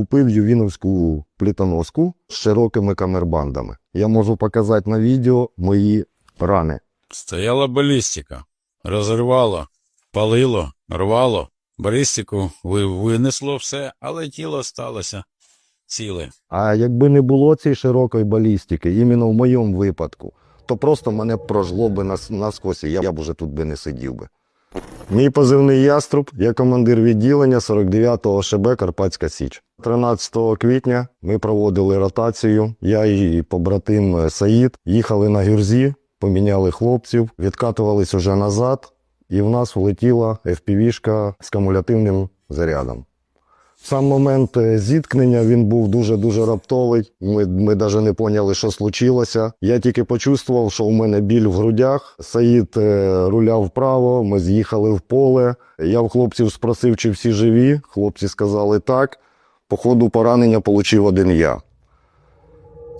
купив ювіновську плітоноску з широкими камербандами. Я можу показати на відео мої рани. Стояла балістика, розривало, палило, рвало. Балістику винесло все, але тіло сталося ціле. А якби не було цієї широкої балістики, іменно в моєму випадку, то просто мене б прожгло би нас- наскось, і я, я б уже тут би не сидів би. Мій позивний яструб, я командир відділення 49-го ШБ Карпатська Січ. 13 квітня ми проводили ротацію. Я і побратим е, Саїд їхали на гюрзі, поміняли хлопців, відкатувались уже назад, і в нас влетіла FPV-шка з кумулятивним зарядом. Сам момент е, зіткнення він був дуже-дуже раптовий. Ми, ми навіть не поняли, що случилося. Я тільки почувствував, що у мене біль в грудях. Саїд е, руляв вправо, ми з'їхали в поле. Я в хлопців спросив, чи всі живі. Хлопці сказали так. По ходу поранення отримав один я.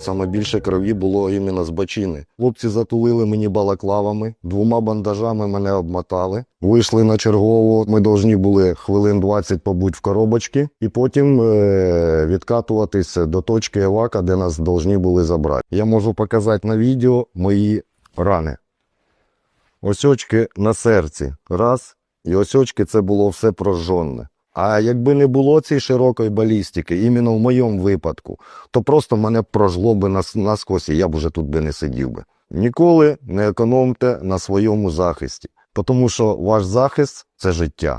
Саме більше крові було іменно з бачини. Хлопці затулили мені балаклавами, двома бандажами мене обмотали. Вийшли на чергову. Ми повинні були хвилин 20 побути в коробочці, і потім е- відкатуватись до точки евака, де нас повинні були забрати. Я можу показати на відео мої рани. Ось очки на серці. Раз. І ось очки це було все прожжене. А якби не було цієї широкої балістики, іменно в моєму випадку, то просто мене б прожгло би нас- наскось, і я б уже тут би не сидів би. Ніколи не економте на своєму захисті, тому що ваш захист це життя.